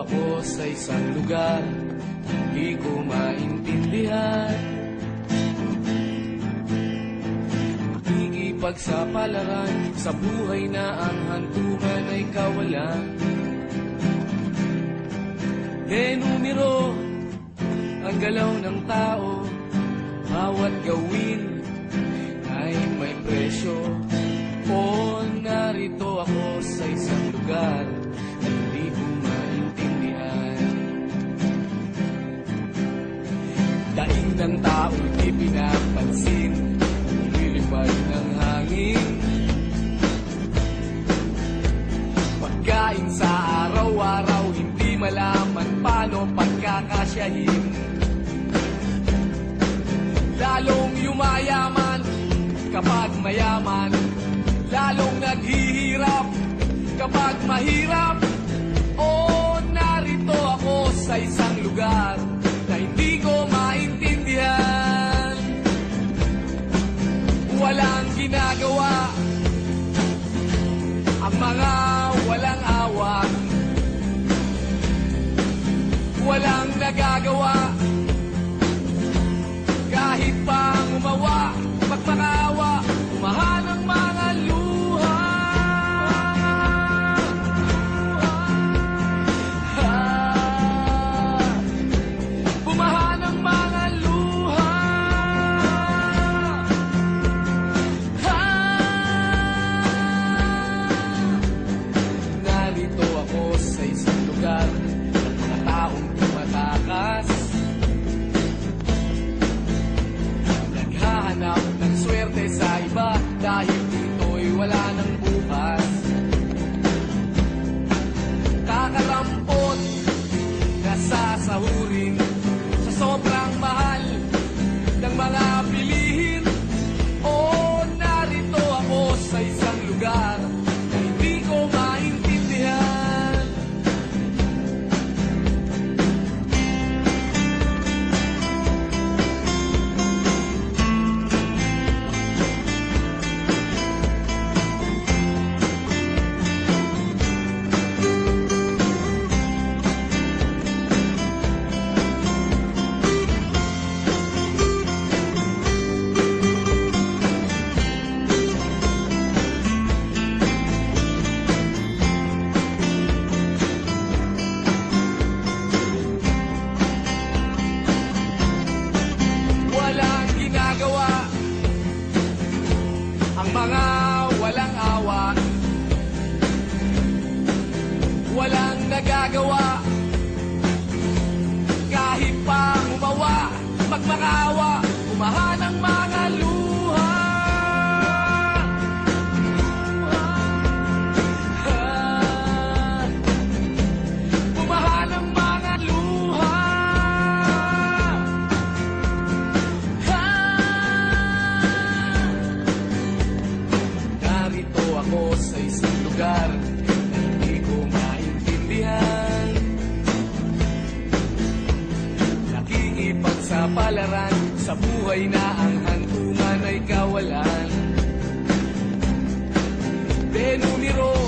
ako sa isang lugar Di ko maintindihan. Pakikipagsapalaran Sa buhay na ang hantungan ay kawalan. De numero Ang galaw ng tao Bawat gawin Ay may presyo. O narito ako Daing ng tao'y di pinapansin. Lilipad ng hangin. Pagkain sa araw-araw Hindi malaman paano pagkakasyahin. Lalong yumayaman kapag mayaman. Lalong naghihirap kapag mahirap Walang ginagawa. Ang mga walang awa Walang nagagawa Ang mga walang awa Walang nagagawa sa isang lugar na hindi ko maintindihan. Nakikipagsapalaran sa buhay na ang hantungan ay kawalan. De numero